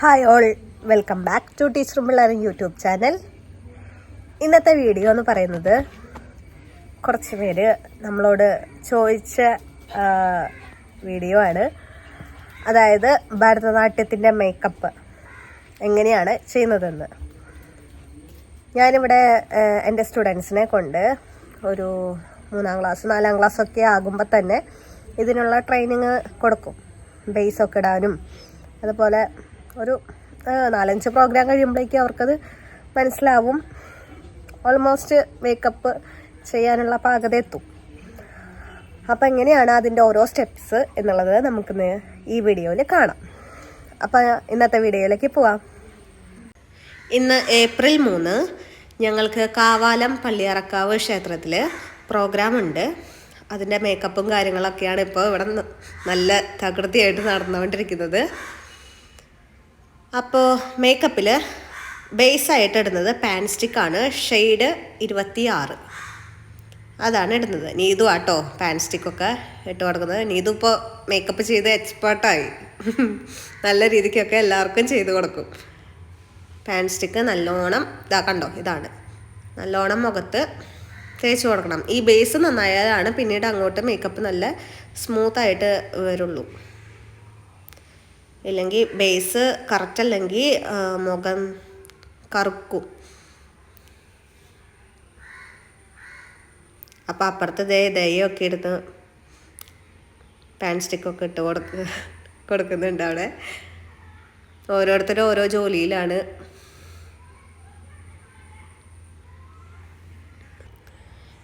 Hi all welcome back to teacher പിള്ളേർ YouTube channel ഇന്നത്തെ video എന്ന് പറയുന്നത് കുറച്ച് പേര് നമ്മളോട് ചോദിച്ച വീഡിയോ ആണ്. അതായത് ഭരതനാട്യത്തിന്റെ മേക്കപ്പ് എങ്ങനെയാണ് ചെയ്യുന്നതെന്ന്. ഞാനിവിടെ എന്റെ സ്റ്റുഡൻസിനെ കൊണ്ട് ഒരു മൂന്നാം ക്ലാസ് നാലാം ക്ലാസ് ഒക്കെ ആകുമ്പോൾ തന്നെ ഇതിനുള്ള ട്രെയിനിങ് കൊടുക്കും. ബേസ് ഒക്കെ ഇടാനും അതുപോലെ ഒരു നാലഞ്ച് പ്രോഗ്രാം കഴിയുമ്പോഴേക്കും അവർക്കത് മനസ്സിലാവും. ഓൾമോസ്റ്റ് മേക്കപ്പ് ചെയ്യാനുള്ള പാകത എത്തും. അപ്പം എങ്ങനെയാണ് അതിന്റെ ഓരോ സ്റ്റെപ്സ് എന്നുള്ളത് നമുക്ക് ഈ വീഡിയോയിൽ കാണാം. അപ്പം ഇന്നത്തെ വീഡിയോയിലേക്ക് പോവാം. ഇന്ന് ഏപ്രിൽ മൂന്ന് ഞങ്ങൾക്ക് കാവാലം പള്ളിയറക്കാവ് ക്ഷേത്രത്തിൽ പ്രോഗ്രാമുണ്ട് അതിന്റെ മേക്കപ്പും കാര്യങ്ങളൊക്കെയാണ് ഇപ്പോൾ ഇവിടെ നല്ല തകൃതിയായിട്ട് നടന്നുകൊണ്ടിരിക്കുന്നത്. അപ്പോൾ മേക്കപ്പിൽ ബേസായിട്ട് ഇടുന്നത് പാൻ സ്റ്റിക്കാണ് ഷെയ്ഡ് ഇരുപത്തി ആറ് അതാണ് ഇടുന്നത്. നീതു ആട്ടോ പാൻ സ്റ്റിക്കൊക്കെ ഇട്ട് കൊടുക്കുന്നത്. നീതു ഇപ്പോൾ മേക്കപ്പ് ചെയ്ത് എക്സ്പേർട്ടായി നല്ല രീതിക്കൊക്കെ എല്ലാവർക്കും ചെയ്ത് കൊടുക്കും. പാൻ സ്റ്റിക്ക് നല്ലോണം ഇതാ കണ്ടോ? ഇതാണ്. നല്ലോണം മുഖത്ത് തേച്ച് കൊടുക്കണം. ഈ ബേസ് നന്നായാലാണ് പിന്നീട് അങ്ങോട്ട് മേക്കപ്പ് നല്ല സ്മൂത്തായിട്ട് വരുള്ളൂ. ഇല്ലെങ്കിൽ ബേസ് കറക്റ്റ് അല്ലെങ്കിൽ മുഖം കറുക്കും. അപ്പം അപ്പുറത്ത് ദേ ദയൊക്കെ എടുത്ത് പാൻ സ്റ്റിക്കൊക്കെ ഇട്ട് കൊടുക്ക കൊടുക്കുന്നുണ്ട് അവിടെ. ഓരോരുത്തരും ഓരോ ജോലിയിലാണ്.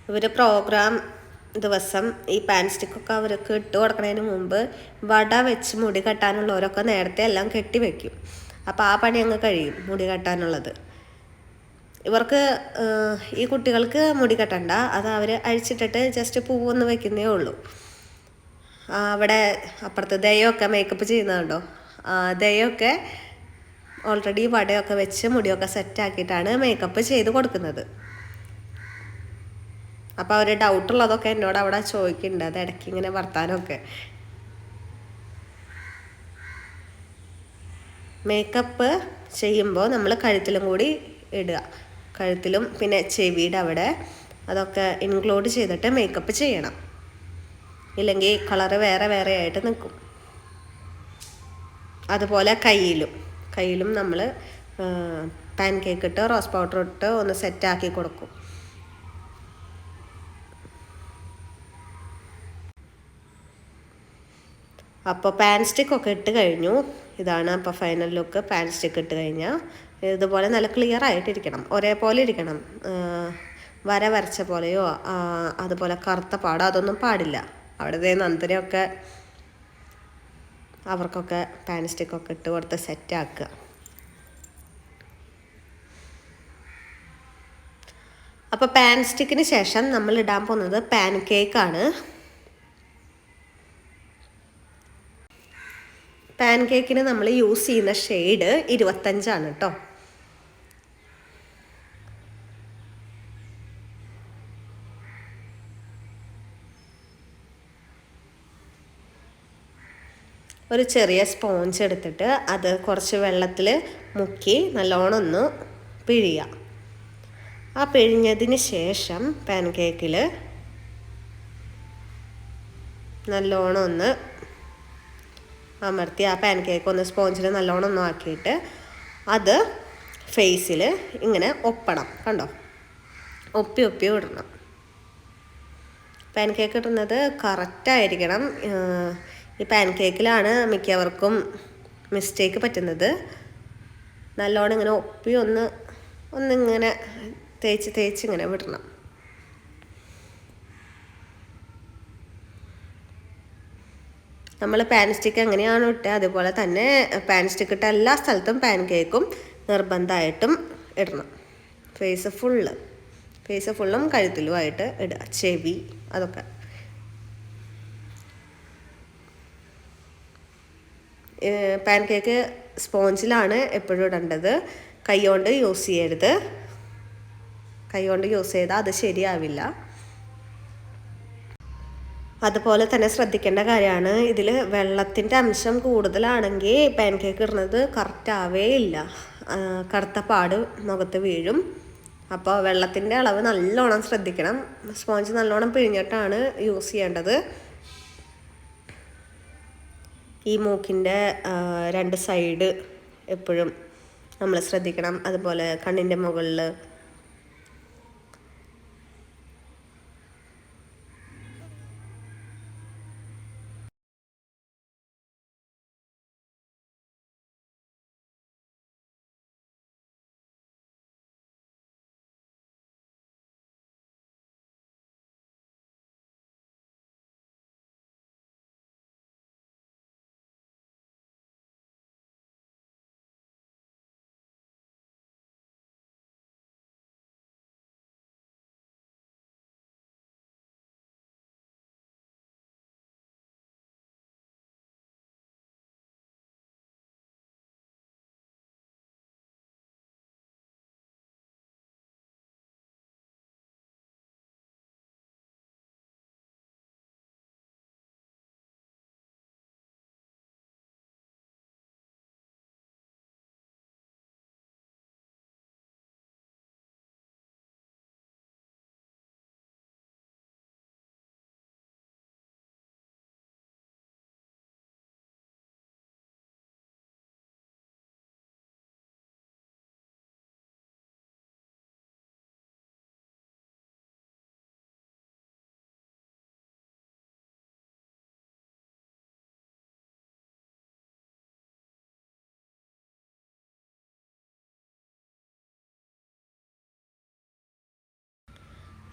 ഇവർ പ്രോഗ്രാം ദിവസം ഈ പാൻ സ്റ്റിക്കൊക്കെ അവർക്ക് ഇട്ട് കൊടുക്കുന്നതിന് മുമ്പ് വട വെച്ച് മുടി കെട്ടാനുള്ളവരൊക്കെ നേരത്തെ എല്ലാം കെട്ടി വെക്കും. അപ്പോൾ ആ പണി അങ്ങ് കഴിയും മുടി കെട്ടാനുള്ളത്. ഇവർക്ക് ഈ കുട്ടികൾക്ക് മുടി കെട്ടണ്ട. അത് അവർ അഴിച്ചിട്ടിട്ട് ജസ്റ്റ് പൂവൊന്ന് വെക്കുന്നേ ഉള്ളൂ. അവിടെ അപ്പുറത്ത് ദയൊക്കെ മേക്കപ്പ് ചെയ്യുന്നുണ്ടോ ദയൊക്കെ ഓൾറെഡി വടയൊക്കെ വെച്ച് മുടിയൊക്കെ സെറ്റാക്കിയിട്ടാണ് മേക്കപ്പ് ചെയ്ത് കൊടുക്കുന്നത്. അപ്പോൾ അവർ ഡൗട്ടുള്ളതൊക്കെ എന്നോട് അവിടെ ചോദിക്കുന്നുണ്ട്. അത് ഇടയ്ക്ക് ഇങ്ങനെ വർത്താനമൊക്കെ. മേക്കപ്പ് ചെയ്യുമ്പോൾ നമ്മൾ കഴുത്തിലും കൂടി ഇടുക. കഴുത്തിലും പിന്നെ ചെവിയുടെ അവിടെ അതൊക്കെ ഇൻക്ലൂഡ് ചെയ്തിട്ട് മേക്കപ്പ് ചെയ്യണം. ഇല്ലെങ്കിൽ കളറ് വേറെ വേറെ ആയിട്ട് നിൽക്കും. അതുപോലെ കയ്യിലും. കയ്യിലും നമ്മൾ പാൻ കേക്ക് ഇട്ട് റോസ് പൗഡർ ഇട്ട് ഒന്ന് സെറ്റാക്കി കൊടുക്കും. അപ്പോൾ പാൻ സ്റ്റിക്കൊക്കെ ഇട്ട് കഴിഞ്ഞു. ഇതാണ് അപ്പോൾ ഫൈനൽ ലുക്ക് പാൻ സ്റ്റിക്ക് ഇട്ട് കഴിഞ്ഞാൽ ഇതുപോലെ നല്ല ക്ലിയർ ആയിട്ടിരിക്കണം. ഒരേപോലെ ഇരിക്കണം. വര വരച്ച പോലെയോ അതുപോലെ കറുത്ത പാടോ അതൊന്നും പാടില്ല. അവിടെ ദേ നന്ദനയൊക്കെ അവർക്കൊക്കെ പാൻ സ്റ്റിക്കൊക്കെ ഇട്ട് കൊടുത്ത് സെറ്റാക്കുക അപ്പോൾ പാൻ സ്റ്റിക്കിന് ശേഷം നമ്മൾ ഇടാൻ പോകുന്നത് പാൻ കേക്കാണ് പാൻ കേക്കിന് നമ്മൾ യൂസ് ചെയ്യുന്ന ഷെയ്ഡ് ഇരുപത്തഞ്ചാണ് കേട്ടോ. ഒരു ചെറിയ സ്പോഞ്ച് എടുത്തിട്ട് അത് കുറച്ച് വെള്ളത്തിൽ മുക്കി നല്ലോണം ഒന്ന് പിഴിയുക. ആ പിഴിഞ്ഞതിന് ശേഷം പാൻ കേക്കിൽ നല്ലോണം ഒന്ന് അമർത്തി ആ പാൻ കേക്ക് ഒന്ന് സ്പോഞ്ചിൽ നല്ലോണം ഒന്ന് ആക്കിയിട്ട് അത് ഫേസിൽ ഇങ്ങനെ ഒപ്പണം കണ്ടോ? ഒപ്പി ഒപ്പി ഇടണം. പാൻ കേക്ക് ഇടുന്നത് കറക്റ്റായിരിക്കണം ഈ പാൻ കേക്കിലാണ് മിക്കവർക്കും മിസ്റ്റേക്ക് പറ്റുന്നത്. നല്ലോണം ഇങ്ങനെ ഒപ്പി ഒന്ന് ഒന്നിങ്ങനെ തേച്ച് തേച്ച് ഇങ്ങനെ വിടണം. നമ്മൾ പാൻ സ്റ്റിക്ക് എങ്ങനെയാണോ ഇട്ടത് അതുപോലെ തന്നെ പാൻ സ്റ്റിക്ക് ഇട്ട എല്ലാ സ്ഥലത്തും പാൻ കേക്കും നിർബന്ധമായിട്ടും ഇടണം. ഫേസ് ഫുള്ള് ഫേസ് ഫുള്ളും കഴുത്തിലുമായിട്ട് ഇടുക. ചെവി അതൊക്കെ. പാൻ കേക്ക് സ്പോഞ്ചിലാണ് എപ്പോഴും ഇടേണ്ടത്. കൈകൊണ്ട് യൂസ് ചെയ്യരുത്. കൈ കൊണ്ട് യൂസ് ചെയ്താൽ അത് ശരിയാവില്ല. അതുപോലെ തന്നെ ശ്രദ്ധിക്കേണ്ട കാര്യമാണ്. ഇതിൽ വെള്ളത്തിന്റെ അംശം കൂടുതലാണെങ്കിൽ പാൻ കേക്ക് ഇടുന്നത് കറക്റ്റ് ആവേ ഇല്ല. കറുത്ത പാട് മുഖത്ത് വീഴും. അപ്പോൾ വെള്ളത്തിന്റെ അളവ് നല്ലോണം ശ്രദ്ധിക്കണം. സ്പോഞ്ച് നല്ലോണം പിഴിഞ്ഞിട്ടാണ് യൂസ് ചെയ്യേണ്ടത്. ഈ മൂക്കിന്റെ രണ്ട് സൈഡ് എപ്പോഴും നമ്മൾ ശ്രദ്ധിക്കണം. അതുപോലെ കണ്ണിന്റെ മുകളിൽ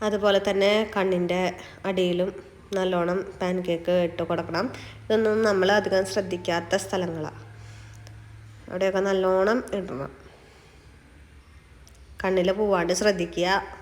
അതുപോലെ തന്നെ കണ്ണിന്റെ അടിയിലും നല്ലോണം പാൻ കേക്ക് ഇട്ട് കൊടുക്കണം. ഇതൊന്നും നമ്മൾ അധികം ശ്രദ്ധിക്കാത്ത സ്ഥലങ്ങളാണ് അവിടെയൊക്കെ നല്ലോണം ഇടണം. കണ്ണിൽ പോവാണ്ട് ശ്രദ്ധിക്കുക.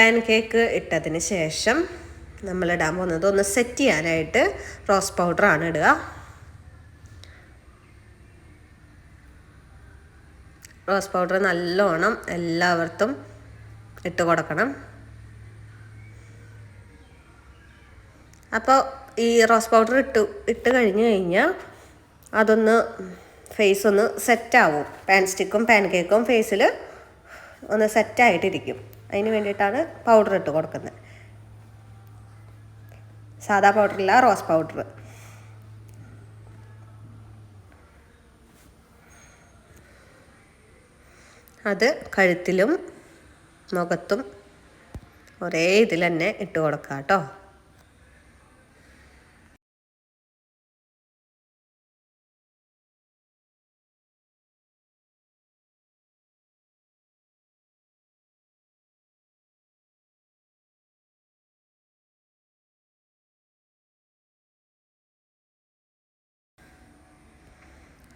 പാൻ കേക്ക് ഇട്ടതിന് ശേഷം നമ്മൾ ഇടാൻ പോകുന്നത് ഒന്ന് സെറ്റ് ചെയ്യാനായിട്ട് റോസ് പൗഡറാണ് ഇടുക. റോസ് പൗഡർ നല്ലോണം എല്ലാവർക്കും ഇട്ട് കൊടുക്കണം. അപ്പോൾ ഈ റോസ് പൗഡർ ഇട്ട് ഇട്ട് കഴിഞ്ഞ് കഴിഞ്ഞാൽ അതൊന്ന് ഫേസ് ഒന്ന് സെറ്റാവും പാൻ സ്റ്റിക്കും പാൻ കേക്കും ഫേസിൽ ഒന്ന് സെറ്റായിട്ടിരിക്കും അതിന് വേണ്ടിയിട്ടാണ് പൗഡർ ഇട്ട് കൊടുക്കുന്നത്. സാധാ പൗഡറില്ല റോസ് പൗഡർ അത് കഴുത്തിലും മുഖത്തും ഒരേ ഇതിൽ തന്നെ ഇട്ട് കൊടുക്കാം കേട്ടോ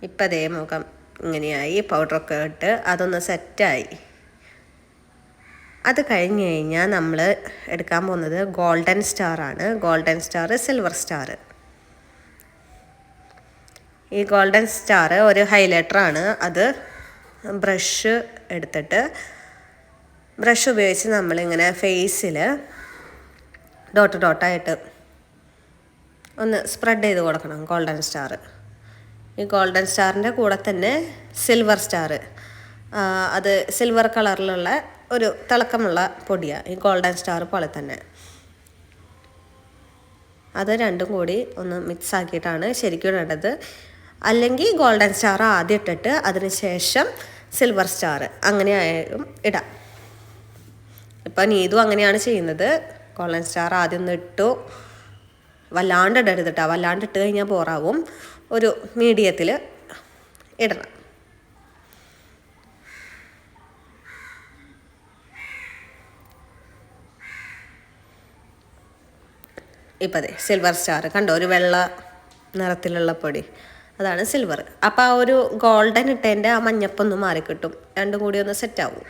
ഇപ്പം അതേ മുഖം ഇങ്ങനെയായി പൗഡറൊക്കെ ഇട്ട് അതൊന്ന് സെറ്റായി അത് കഴിഞ്ഞ് കഴിഞ്ഞാൽ നമ്മൾ എടുക്കാൻ പോകുന്നത് ഗോൾഡൻ സ്റ്റാർ ആണ്. ഗോൾഡൻ സ്റ്റാർ സിൽവർ സ്റ്റാർ ഈ ഗോൾഡൻ സ്റ്റാർ ഒരു ഹൈലൈറ്റർ ആണ്. അത് ബ്രഷ് എടുത്തിട്ട് ബ്രഷ് ഉപയോഗിച്ച് നമ്മളിങ്ങനെ ഫേസിൽ ഡോട്ട് ഡോട്ടായിട്ട് ഒന്ന് സ്പ്രെഡ് ചെയ്ത് കൊടുക്കണം ഗോൾഡൻ സ്റ്റാർ ഈ ഗോൾഡൻ സ്റ്റാറിന്റെ കൂടെ തന്നെ സിൽവർ സ്റ്റാർ. അത് സിൽവർ കളറിലുള്ള ഒരു തിളക്കമുള്ള പൊടിയാണ് ഈ ഗോൾഡൻ സ്റ്റാർ പോലെ തന്നെ. അത് രണ്ടും കൂടി ഒന്ന് മിക്സ് ആക്കിയിട്ടാണ് ശരിക്കും ഇടേണ്ടത്. അല്ലെങ്കിൽ ഗോൾഡൻ സ്റ്റാർ ആദ്യം ഇട്ടിട്ട് അതിന് ശേഷം സിൽവർ സ്റ്റാർ അങ്ങനെയായും ഇടാം. ഇപ്പം നീതു അങ്ങനെയാണ് ചെയ്യുന്നത്. ഗോൾഡൻ സ്റ്റാർ ആദ്യം ഒന്ന് ഇട്ടു. വല്ലാണ്ട് ഇടരുത് കേട്ടോ വല്ലാണ്ട് ഇട്ട് കഴിഞ്ഞാൽ ബോറാവും. ഒരു മീഡിയത്തിൽ ഇടണം. ഇപ്പം അതെ സിൽവർ സ്റ്റാർ കണ്ടോ? ഒരു വെള്ള നിറത്തിലുള്ള പൊടി. അതാണ് സിൽവർ അപ്പോൾ ആ ഒരു ഗോൾഡൻ ഇട്ടതിന്റെ ആ മഞ്ഞപ്പൊന്ന് മാറിക്കിട്ടും. രണ്ടും കൂടി ഒന്ന് സെറ്റാവും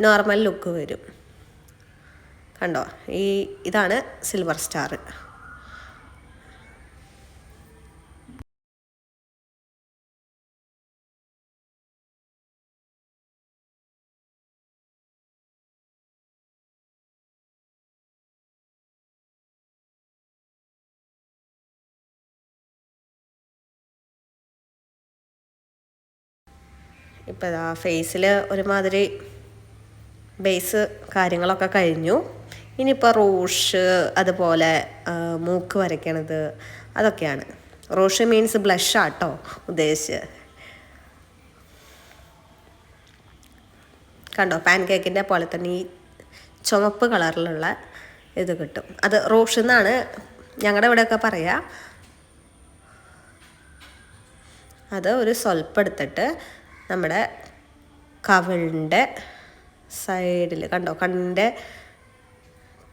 നോർമൽ ലുക്ക് വരും. കണ്ടോ? ഈ ഇതാണ് സിൽവർ സ്റ്റാർ ഇപ്പം ഇതാ ഫേസിൽ ഒരുമാതിരി ബേസ് കാര്യങ്ങളൊക്കെ കഴിഞ്ഞു. ഇനിയിപ്പോൾ റോഷ് അതുപോലെ മൂക്ക് വരയ്ക്കണത് അതൊക്കെയാണ്. റോഷ് മീൻസ് ബ്ലഷ് ആട്ടോ ഉദ്ദേശിച്ച്. കണ്ടോ പാൻ കേക്കിന്റെ പോലെ തന്നെ ഈ ചുമപ്പ് കളറിലുള്ള ഇത് കിട്ടും. അത് റോഷ് എന്നാണ് ഞങ്ങളുടെ ഇവിടെയൊക്കെ പറയുക അത് ഒരു സ്വൽപ്പെടുത്തിട്ട് നമ്മുടെ കവിളിന്റെ സൈഡിൽ കണ്ടോ? കണ്ണിന്റെ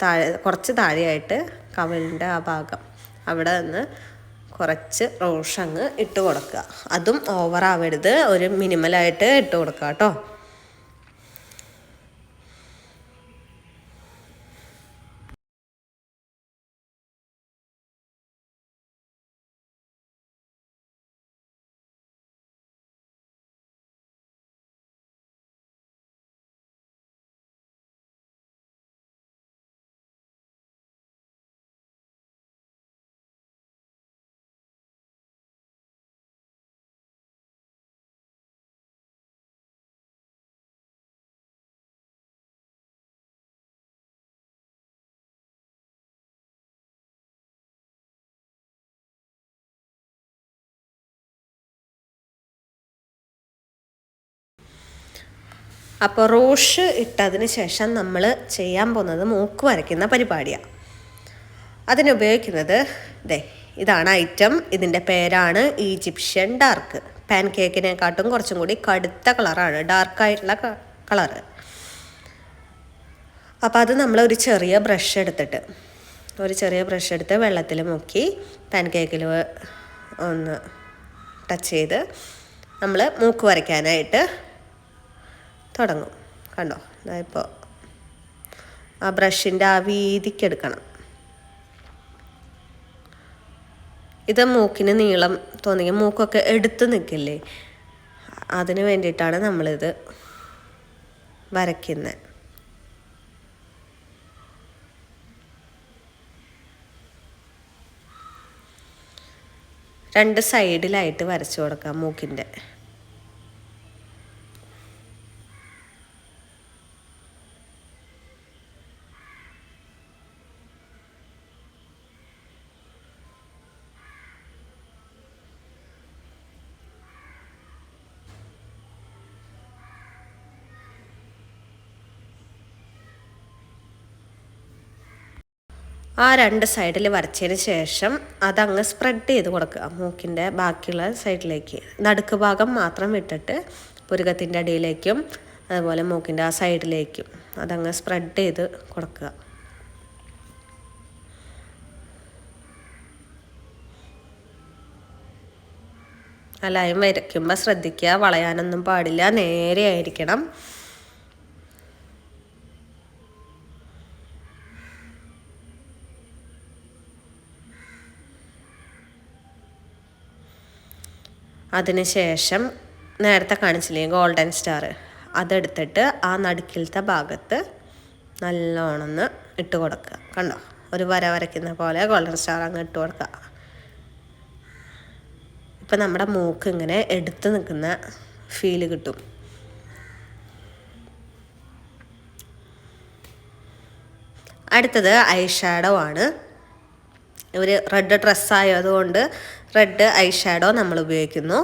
താഴെ കുറച്ച് താഴെയായിട്ട് കവിളിന്റെ ആ ഭാഗം. അവിടെ നിന്ന് കുറച്ച് റോഷങ്ങ് ഇട്ട് കൊടുക്കുക. അതും ഓവർ ആവരുത്. ഒരു മിനിമലായിട്ട് ഇട്ട് കൊടുക്കുക കേട്ടോ. അപ്പോൾ റോഷ് ഇട്ടതിന് ശേഷം നമ്മൾ ചെയ്യാൻ പോകുന്നത് മൂക്ക് വരയ്ക്കുന്ന പരിപാടിയാണ് അതിനുപയോഗിക്കുന്നത് ദേ ഇതാണ് ഐറ്റം. ഇതിന്റെ പേരാണ് ഈജിപ്ഷ്യൻ ഡാർക്ക്. പാൻ കേക്കിനെക്കാട്ടും കുറച്ചും കൂടി കടുത്ത കളറാണ് ഡാർക്കായിട്ടുള്ള കളറ്. അപ്പോൾ അത് നമ്മൾ ഒരു ചെറിയ ബ്രഷ് എടുത്തിട്ട് ഒരു ചെറിയ ബ്രഷ് എടുത്ത് വെള്ളത്തിൽ മുക്കി പാൻ കേക്കിൽ ഒന്ന് ടച്ച് ചെയ്ത് നമ്മൾ മൂക്ക് വരയ്ക്കാനായിട്ട് തുടങ്ങും. കണ്ടോ? ഇപ്പോൾ ആ ബ്രഷിന്റെ ആ വീതിക്കെടുക്കണം. ഇത് മൂക്കിന് നീളം തോന്നിയ മൂക്കൊക്കെ എടുത്ത് നിൽക്കില്ലേ? അതിന് വേണ്ടിയിട്ടാണ് നമ്മളിത് വരയ്ക്കുന്നത് രണ്ട് സൈഡിലായിട്ട് വരച്ചു കൊടുക്കാം മൂക്കിന്റെ ആ രണ്ട് സൈഡിൽ വരച്ചതിന് ശേഷം അതങ്ങ് സ്പ്രെഡ് ചെയ്ത് കൊടുക്കുക. മൂക്കിന്റെ ബാക്കിയുള്ള സൈഡിലേക്ക്. നടുക്ക് ഭാഗം മാത്രം വിട്ടിട്ട് പുരുകത്തിന്റെ അടിയിലേക്കും അതുപോലെ മൂക്കിന്റെ ആ സൈഡിലേക്കും അതങ്ങ് സ്പ്രെഡ് ചെയ്ത് കൊടുക്കുക. ആ വരയ്ക്കുമ്പോൾ ശ്രദ്ധിക്കുക. വളയാനൊന്നും പാടില്ല. നേരെ ആയിരിക്കണം. അതിനുശേഷം നേരത്തെ കാണിച്ചില്ലേ ഗോൾഡൻ സ്റ്റാർ അതെടുത്തിട്ട് ആ നടുക്കിലത്തെ ഭാഗത്ത് നല്ലോണമെന്ന് ഇട്ട് കൊടുക്കുക. കണ്ടോ? ഒരു വര വരയ്ക്കുന്ന പോലെ ഗോൾഡൻ സ്റ്റാർ അങ്ങ് ഇട്ട് കൊടുക്കുക. ഇപ്പം നമ്മുടെ മൂക്ക് ഇങ്ങനെ എടുത്ത് നിൽക്കുന്ന ഫീൽ കിട്ടും. അടുത്തത് ഐ ഷാഡോ ആണ്. ഒരു റെഡ് ഡ്രസ്സായതുകൊണ്ട് റെഡ് ഐ ഷാഡോ നമ്മൾ ഉപയോഗിക്കുന്നു.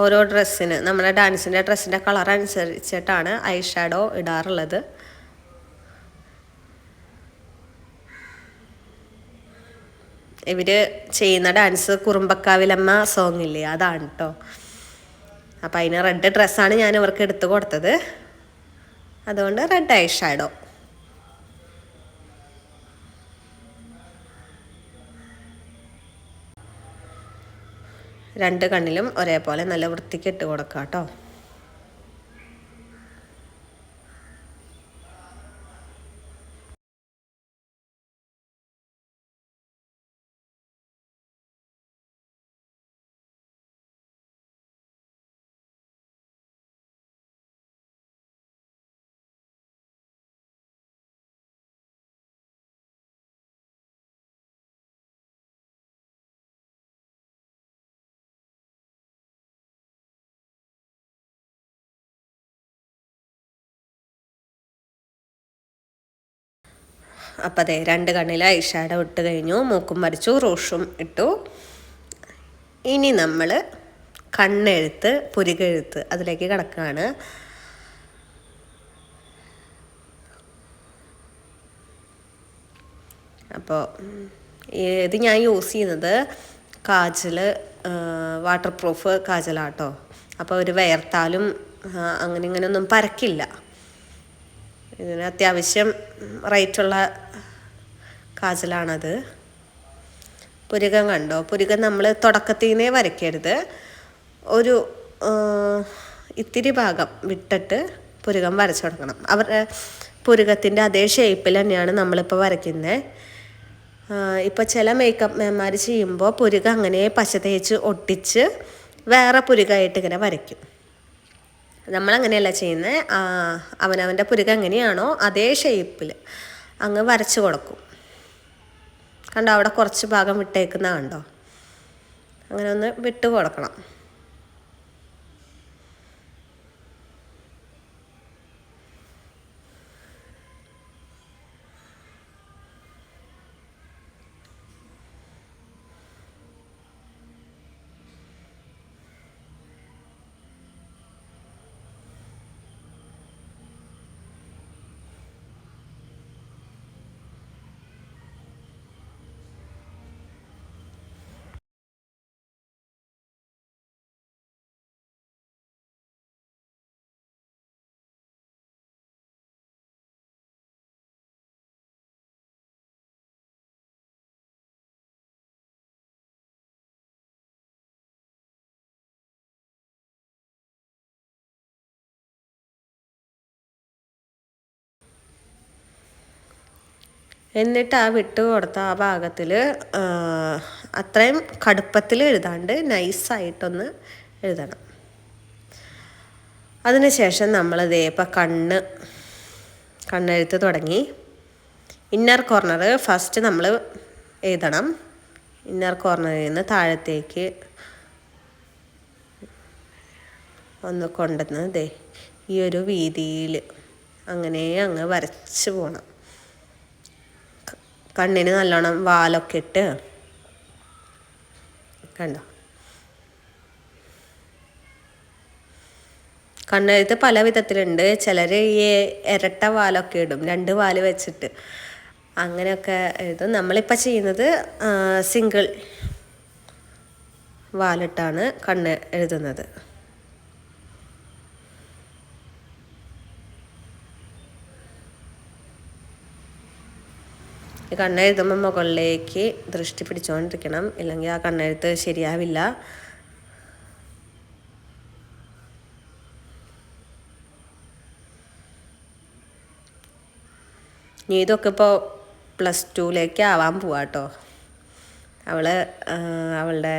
ഓരോ ഡ്രസ്സിന് നമ്മുടെ ഡാൻസിന്റെ ഡ്രസ്സിന്റെ കളർ അനുസരിച്ചിട്ടാണ് ഐ ഷാഡോ ഇടാറുള്ളത്. ഇവർ ചെയ്യുന്ന ഡാൻസ് കുറുമ്പക്കാവിലമ്മ സോങ്ങില്ലേ അതാണ് കേട്ടോ അപ്പം അതിന് റെഡ് ഡ്രസ്സാണ് ഞാൻ ഇവർക്ക് എടുത്തു കൊടുത്തത്. അതുകൊണ്ട് റെഡ് ഐ ഷാഡോ രണ്ട് കണ്ണിലും ഒരേപോലെ നല്ല വൃത്തിക്ക് ഇട്ട് കൊടുക്കാം കേട്ടോ അപ്പം അതെ രണ്ട് കണ്ണിൽ ഐ ഷാഡോ ഇട്ട് കഴിഞ്ഞു മൂക്കും വരച്ചു റോഷും ഇട്ടു. ഇനി നമ്മൾ കണ്ണെഴുത്ത് പുരികെഴുത്ത് അതിലേക്ക് കിടക്കുകയാണ് അപ്പോൾ ഇത് ഞാൻ യൂസ് ചെയ്യുന്നത് കാജൽ വാട്ടർ പ്രൂഫ് കാജലാട്ടോ. അപ്പോൾ ഒരു വേർത്താലും അങ്ങനെ ഇങ്ങനെ ഒന്നും പരക്കില്ല. ഇതിന് അത്യാവശ്യം റേറ്റുള്ള കാജലാണത് പുരുകം കണ്ടോ? പുരുകം നമ്മൾ തുടക്കത്തിൽ നിന്നേ വരയ്ക്കരുത്. ഒരു ഇത്തിരി ഭാഗം വിട്ടിട്ട് പുരുകം വരച്ചു കൊടുക്കണം. അവരുടെ പുരുകത്തിന്റെ അതേ ഷേപ്പിൽ തന്നെയാണ് നമ്മളിപ്പോൾ വരയ്ക്കുന്നത് ഇപ്പോൾ ചില മേക്കപ്പ് മേന്മാർ ചെയ്യുമ്പോൾ പുരുക അങ്ങനെ പശ തേച്ച് ഒട്ടിച്ച് വേറെ പുരുകമായിട്ട് ഇങ്ങനെ വരയ്ക്കും. നമ്മളങ്ങനെയല്ല ചെയ്യുന്നത് അവനവന്റെ പുരുക എങ്ങനെയാണോ അതേ ഷേപ്പിൽ അങ്ങ് വരച്ച് കൊടുക്കും. കണ്ടോ അവിടെ കുറച്ച് ഭാഗം വിട്ടേക്കുന്ന കണ്ടോ? അങ്ങനെ ഒന്ന് വിട്ട് കൊടുക്കണം. എന്നിട്ട് ആ വിട്ട് കൊടുത്ത ആ ഭാഗത്തിൽ അത്രയും കടുപ്പത്തിൽ എഴുതാണ്ട് നൈസായിട്ടൊന്ന് എഴുതണം. അതിനുശേഷം നമ്മളിതേ ഇപ്പം കണ്ണ് കണ്ണെഴുത്ത് തുടങ്ങി. ഇന്നർ കോർണർ ഫസ്റ്റ് നമ്മൾ എഴുതണം. ഇന്നർ കോർണറിൽ നിന്ന് താഴത്തേക്ക് ഒന്ന് കൊണ്ടുവന്ന് ദേ ഈ ഒരു വീതിയിൽ അങ്ങനെ അങ്ങ് വരച്ച് പോകണം കണ്ണിന് നല്ലോണം വാലൊക്കെ ഇട്ട് കണ്ടോ? കണ്ണെഴുത്ത് പല വിധത്തിലുണ്ട്. ചിലർ ഈ ഇരട്ട വാലൊക്കെ ഇടും. രണ്ട് വാൽ വെച്ചിട്ട്. അങ്ങനെയൊക്കെ എഴുതും. നമ്മളിപ്പോൾ ചെയ്യുന്നത് സിംഗിൾ വാലിട്ടാണ് കണ്ണ് എഴുതുന്നത്. കണ്ണെഴുതുമ്പോൾ മുകളിലേക്ക് ദൃഷ്ടി പിടിച്ചുകൊണ്ടിരിക്കണം ഇല്ലെങ്കിൽ ആ കണ്ണെഴുത്ത് ശരിയാവില്ല. നീ ഇതൊക്കെ ഇപ്പോൾ പ്ലസ് ടുവിലേക്ക് ആവാൻ പോവാ കേട്ടോ അവൾ അവളുടെ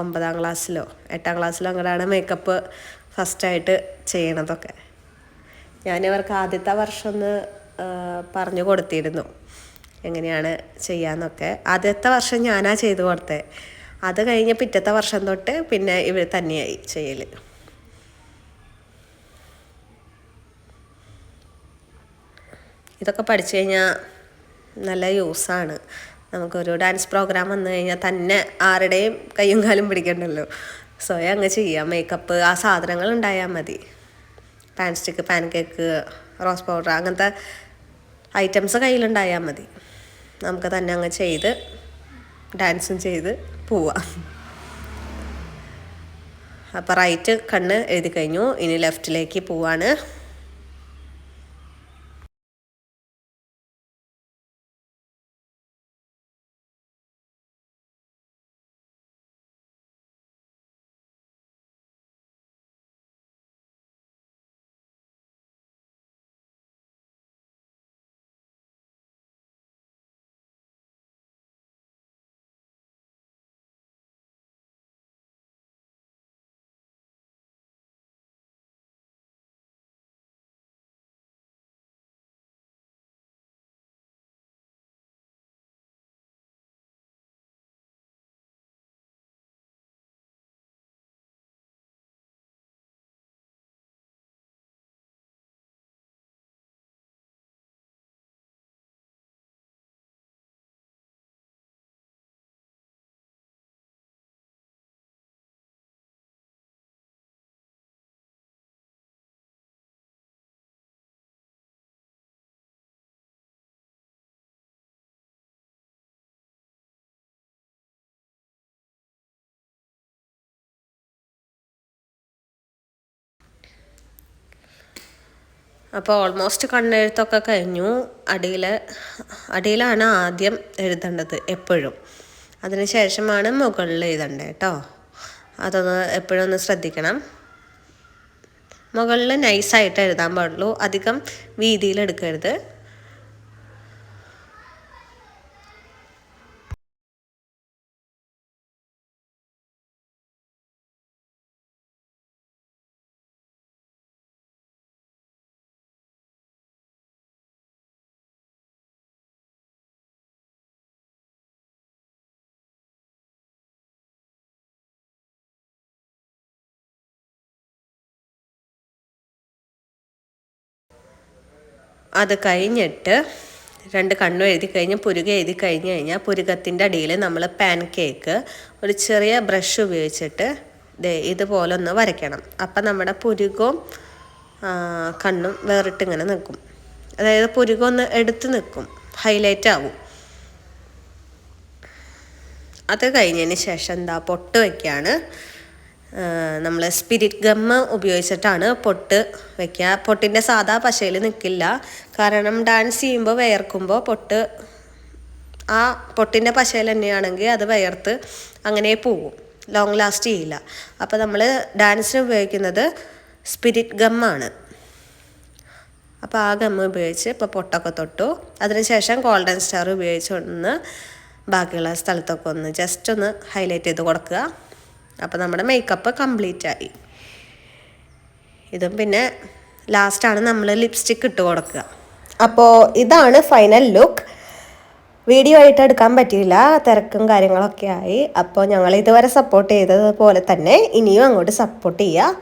ഒമ്പതാം ക്ലാസ്സിലോ എട്ടാം ക്ലാസ്സിലോ അങ്ങനെയാണ് മേക്കപ്പ് ഫസ്റ്റായിട്ട് ചെയ്യണതൊക്കെ. ഞാനിവർക്ക് ആദ്യത്തെ വർഷം ഒന്ന് പറഞ്ഞു കൊടുത്തിരുന്നു. എങ്ങനെയാണ് ചെയ്യാന്നൊക്കെ. ആദ്യത്തെ വർഷം ഞാനാ ചെയ്തു കൊടുത്തത് അത് കഴിഞ്ഞ് പിറ്റത്തെ വർഷം തൊട്ട് പിന്നെ ഇവർ തന്നെയായി ചെയ്യൽ ഇതൊക്കെ പഠിച്ചു കഴിഞ്ഞാൽ നല്ല യൂസാണ്. നമുക്കൊരു ഡാൻസ് പ്രോഗ്രാം വന്നു കഴിഞ്ഞാൽ തന്നെ ആരുടെയും കയ്യും കാലും പിടിക്കണ്ടല്ലോ. സ്വയം അങ്ങ് ചെയ്യാം. മേക്കപ്പ് ആ സാധനങ്ങൾ ഉണ്ടായാൽ മതി. Pan stick pan cake rose powder അങ്ങനത്തെ ഐറ്റംസ് കയ്യിലുണ്ടായാൽ മതി. നമുക്ക് തന്നെ അങ്ങ് ചെയ്ത് ഡാൻസും ചെയ്ത് പോവാം. അപ്പോൾ റൈറ്റ് കണ്ണ് എഴുതി കഴിഞ്ഞു. ഇനി ലെഫ്റ്റിലേക്ക് പോവാണ്. അപ്പോൾ ഓൾമോസ്റ്റ് കണ്ണെഴുത്തൊക്കെ കഴിഞ്ഞു. അടിയിൽ അടിയിലാണ് ആദ്യം എഴുതേണ്ടത് എപ്പോഴും. അതിന് ശേഷമാണ് മുകളിൽ എഴുതേണ്ടത് കേട്ടോ. അതൊന്ന് എപ്പോഴും ഒന്ന് ശ്രദ്ധിക്കണം. മുകളിൽ നൈസായിട്ട് എഴുതാൻ പാടുള്ളൂ. അധികം വീതിയിൽ എടുക്കരുത്. അത് കഴിഞ്ഞിട്ട് രണ്ട് കണ്ണും എഴുതി കഴിഞ്ഞ് പുരുക എഴുതി കഴിഞ്ഞ് കഴിഞ്ഞാൽ പുരുകത്തിന്റെ അടിയിൽ നമ്മൾ പാൻ കേക്ക് ഒരു ചെറിയ ബ്രഷ് ഉപയോഗിച്ചിട്ട് ഇതുപോലെ ഒന്ന് വരയ്ക്കണം. അപ്പം നമ്മുടെ പുരുകവും കണ്ണും കണ്ണും വേറിട്ടിങ്ങനെ നിൽക്കും. അതായത് പുരുകം ഒന്ന് എടുത്ത് നിൽക്കും ഹൈലൈറ്റ് ആവും. അത് കഴിഞ്ഞതിന് ശേഷം എന്താ പൊട്ട് വയ്ക്കുകയാണ് നമ്മൾ സ്പിരിറ്റ് ഗമ്മ് ഉപയോഗിച്ചിട്ടാണ് പൊട്ട് വയ്ക്കുക പൊട്ടിന്റെ സാധാ പശയിൽ നിൽക്കില്ല കാരണം ഡാൻസ് ചെയ്യുമ്പോൾ വയർക്കുമ്പോൾ പൊട്ട് ആ പൊട്ടിന്റെ പശയിൽ തന്നെയാണെങ്കിൽ അത് വയർത്ത് അങ്ങനെ പോവും. ലോങ് ലാസ്റ്റ് ചെയ്യില്ല. അപ്പോൾ നമ്മൾ ഡാൻസിന് ഉപയോഗിക്കുന്നത് സ്പിരിറ്റ് ഗമ്മാണ് അപ്പോൾ ആ ഗമ്മ് ഉപയോഗിച്ച് ഇപ്പോൾ പൊട്ടൊക്കെ തൊട്ടു. അതിനുശേഷം ഗോൾഡൻ സ്റ്റാർ ഉപയോഗിച്ച് ഒന്ന് ബാക്കിയുള്ള സ്ഥലത്തൊക്കെ ഒന്ന് ജസ്റ്റ് ഒന്ന് ഹൈലൈറ്റ് ചെയ്ത് കൊടുക്കുക. അപ്പോൾ നമ്മുടെ മേക്കപ്പ് കംപ്ലീറ്റ് ആയി. ഇതും പിന്നെ ലാസ്റ്റാണ് നമ്മൾ ലിപ്സ്റ്റിക്ക് ഇട്ട് കൊടുക്കുക. അപ്പോൾ ഇതാണ് ഫൈനൽ ലുക്ക് വീഡിയോ ആയിട്ട് എടുക്കാൻ പറ്റിയില്ല തിരക്കും കാര്യങ്ങളൊക്കെ ആയി. അപ്പോൾ ഞങ്ങൾ ഇതുവരെ സപ്പോർട്ട് ചെയ്തതുപോലെ തന്നെ ഇനിയും അങ്ങോട്ട് സപ്പോർട്ട് ചെയ്യുക.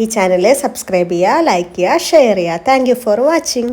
ഈ ചാനൽ സബ്സ്ക്രൈബ് ചെയ്യുക ലൈക്ക് ചെയ്യുക ഷെയർ ചെയ്യുക. Thank for watching